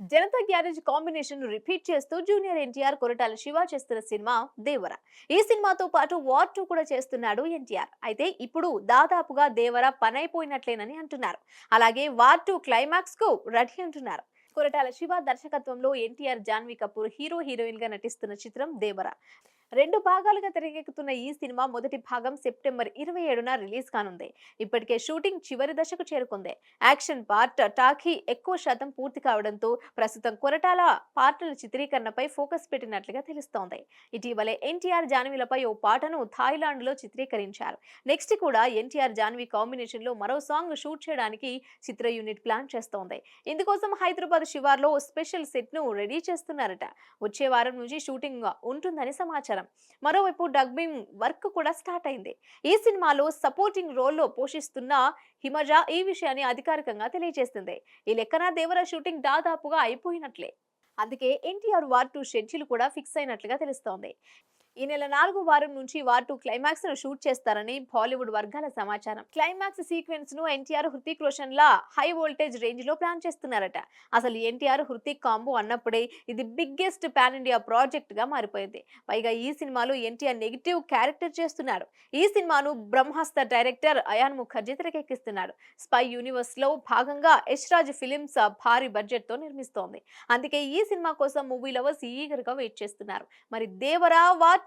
Janata garage combination repeat చేస్తూ junior NTR Koratala Siva చేస్తున్న cinema దేవర. ఈ సినిమాతో పాటు వార్ టూ కూడా చేస్తున్నాడు ఎన్టీఆర్. అయితే ఇప్పుడు దాదాపుగా దేవర పనైపోయినట్లేనని అంటున్నారు. అలాగే వార్ టూ క్లైమాక్స్కు రెడీ అంటున్నారు. కొరటాల శివ దర్శకత్వంలో ఎన్టీఆర్ జాన్వీ కపూర్ హీరో హీరోయిన్గా నటిస్తున్న చిత్రం దేవర. రెండు భాగాలుగా తెరకెక్కుతున్న ఈ సినిమా మొదటి భాగం సెప్టెంబర్ ఇరవై ఏడున రిలీజ్ కానుంది. ఇప్పటికే షూటింగ్ చివరి దశకు చేరుకుంది. యాక్షన్ పార్ట్ టాకీ ఎక్కువ శాతం పూర్తి కావడంతో ప్రస్తుతం కొరటాల పాటల చిత్రీకరణపై ఫోకస్ పెట్టినట్లుగా తెలుస్తోంది. ఇటీవలే ఎన్టీఆర్ జాన్వీలపై ఓ పాటను థాయిలాండ్లో చిత్రీకరించారు. నెక్స్ట్ కూడా ఎన్టీఆర్ జాన్వీ కాంబినేషన్లో మరో సాంగ్ షూట్ చేయడానికి చిత్ర యూనిట్ ప్లాన్ చేస్తోంది. ఇందుకోసం హైదరాబాద్ శివార్లో ఓ స్పెషల్ సెట్ను రెడీ చేస్తున్నారట. వచ్చే వారం నుంచి షూటింగ్ ఉంటుందని సమాచారం. మరోవైపు డగ్బింగ్ వర్క్ కూడా స్టార్ట్ అయింది. ఈ సినిమాలో సపోర్టింగ్ రోల్లో పోషిస్తున్న హిమజ ఈ విషయాన్ని అధికారికంగా తెలియజేస్తుంది. ఈ లెక్కన దేవర షూటింగ్ దాదాపుగా అయిపోయినట్లే. అందుకే ఎన్టీఆర్ వార్ టూ షెడ్యూల్ కూడా ఫిక్స్ అయినట్లుగా తెలుస్తోంది. ఈ నెల నాలుగు వారం నుంచి వార్ టూ క్లైమాక్స్ను షూట్ చేస్తారని బాలీవుడ్ వర్గాల సమాచారం. క్లైమాక్స్ సీక్వెన్స్ను ఎన్టీఆర్ హృతిక్ రోషన్ లా హై వోల్టేజ్ రేంజ్లో ప్లాన్ చేస్తున్నారట. అసలు ఎన్టీఆర్ హృతిక్ కాంబో అన్నప్పుడే ఇది బిగ్గెస్ట్ పాన్ ఇండియా ప్రాజెక్ట్గా మారిపోయింది. పైగా ఈ సినిమాలో ఎన్టీఆర్ నెగిటివ్ క్యారెక్టర్ చేస్తున్నాడు ఈ సినిమాను బ్రహ్మాస్త్ర డైరెక్టర్ అయాన్ ముఖర్జీ తెరకెక్కిస్తున్నాడు. స్పై యూనివర్స్లో భాగంగా యష్ రాజ్ ఫిలిమ్స్ భారీ బడ్జెట్తో నిర్మిస్తోంది. అందుకే ఈ సినిమా కోసం మూవీ లవర్స్ ఈగర్గా వెయిట్ చేస్తున్నారు. మరి దేవరా వాట్